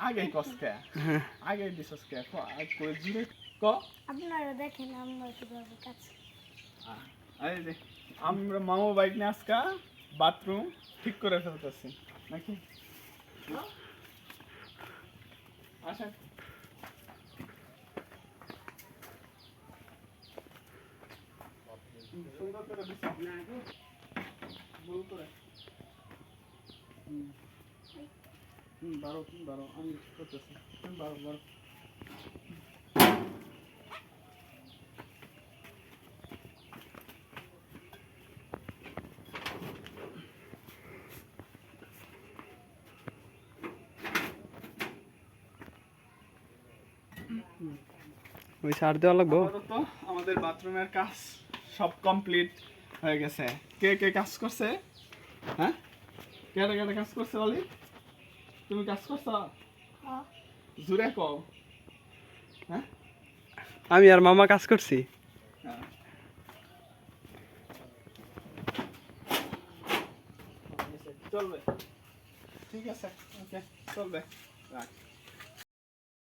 আগে কসকে আগে দিছস কে ক আগ করে জুড়ে ক আপনারা দেখেন আমরা কীভাবে কাজ। আহ, এই আমরা মামু বাইক নিয়ে আজকা বাথরুম ঠিক করে ফেলতেছি নাকি হ্যাঁ? আসেন সুন্দর করে দিছি। ভুল করে। হুম। হুম, বারো বারো আমি করতেছি। হুম, বারো বারো। ওই সার দেওয়া লাগবো? আমাদের বাথরুমের কাজ সব কমপ্লিট হয়ে গেছে। কে কে কাজ করছে? হ্যাঁ? কেটে কেটে কাজ করছে বলি? তুমি কাজ করছ? হ্যাঁ। জুড়ে কও। হ্যাঁ? আমি আর মামা কাজ করছি। হ্যাঁ। চলবে। ঠিক আছে ওকে চলবে। রাখ।